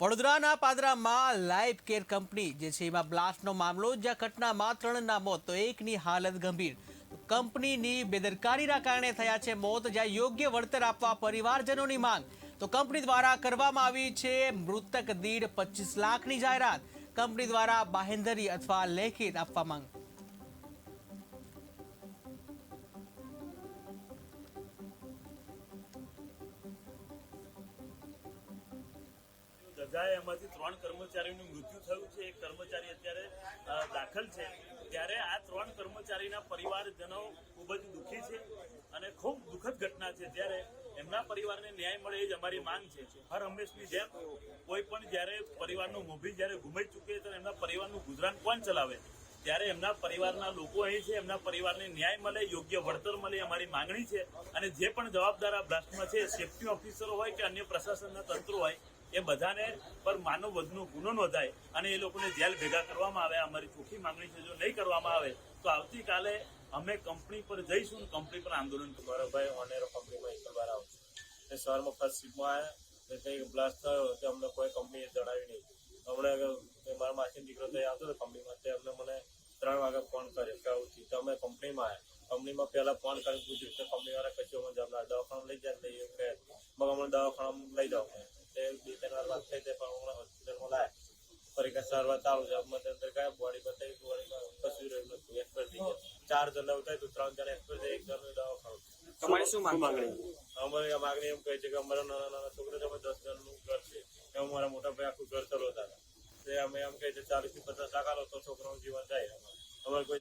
વડોદરાના પાદરામાં life care company, જે છે એમાં બ્લાસ્ટનો મામલો, જ્યાં ઘટનામાં ત્રણના મોત, તો એકની હાલત ગંભીર. કંપનીની બેદરકારીના કારણે થયા છે મોત, જ્યાં યોગ્ય વળતર આપવા પરિવારજનોની માંગ. તો કંપની દ્વારા કરવામાં આવી છે મૃતક દીઠ પચીસ લાખની જાહેરાત. કંપની દ્વારા બાહેંધરી અથવા લેખિત આપવા માંગ. દગાએ એમાંથી ત્રણ કર્મચારીનું મૃત્યુ થયું છે. એક કર્મચારી અત્યારે દાખલ છે. ત્યારે આ ત્રણ કર્મચારીના પરિવારજનો ખૂબ જ દુઃખી છે અને ખૂબ દુઃખદ ઘટના છે. ત્યારે એમના પરિવારને ન્યાય મળે એ જ અમારી માંગ છે. હર હંમેશની જેમ કોઈ પણ જ્યારે પરિવારનું મોભી જ્યારે ગુમાઈ ચૂકે તો એમના પરિવારનું ગુજરાન કોણ ચલાવે? ત્યારે એમના પરિવારના લોકો અહીં છે. એમના પરિવારને ન્યાય મળે, યોગ્ય વળતર મળે અમારી માંગણી છે. અને જે પણ જવાબદાર આ બ્લાસ્ટમાં છે, સેફ્ટી ઓફિસરો હોય કે અન્ય પ્રશાસનના તંત્રો હોય એ બધાને પર માનવ વધનો ગુનો નોંધાય અને એ લોકોને જેલ ભેગા કરવામાં આવે, અમારી ચોખ્ખી માંગણી છે, જો નહીં કરવામાં આવે, તો આવતીકાલે અમે કંપની પર જઈશું કંપની પર આંદોલન ભાઈ ઓનેરો કંપનીમાં એકવાર આવું એ સવારમાં ફર્સ્ટ સીટમાં આવ્યા કંઈ બ્લાસ્ટ થયો તે અમને કોઈ કંપનીએ જણાવી નહીં. હમણાં મારા માસી દીકરો તો આવતો હતો કંપનીમાં, તે અમને મને ત્રણ વાગે ફોન કર્યો કે આવું થયું. કંપનીમાં આવ્યા કંપનીમાં પહેલાં ફોન કરી પૂછ્યું કે કંપનીવાળા કશું અમને જવાબ દવાખાનું લઈ જાય લઈએ કે, મગ અમને દવાખાના લઈ જાઓ. ત્રણ થઈ તે પણ હમણાં હોસ્પિટલમાં લાયા. પરીક્ષા સારવાર ચાલુ છે. અંદર કયા બોડી બતાવી બોડીમાં કશું રહ્યું નથી. એક્સપર્ટ થઈ ગયા. ચાર જણ ઉઠાય તો ત્રણ જણ એક્સપર્ટ થઈ એક જણનું દવાખાનું તમારી શું માંગણી? અમારી માંગણી માગણી એમ કહે છે કે અમારા નાના નાના છોકરા છે અમે દસ જણનું ઘર છે. એમ અમારા મોટા ભાઈ આખું ઘર ચલાવતા હતા. તે અમે એમ કહે છે ચાલીસથી પચાસ લાખ તો છોકરાનું જીવન જાય અમારે. અમારે કોઈ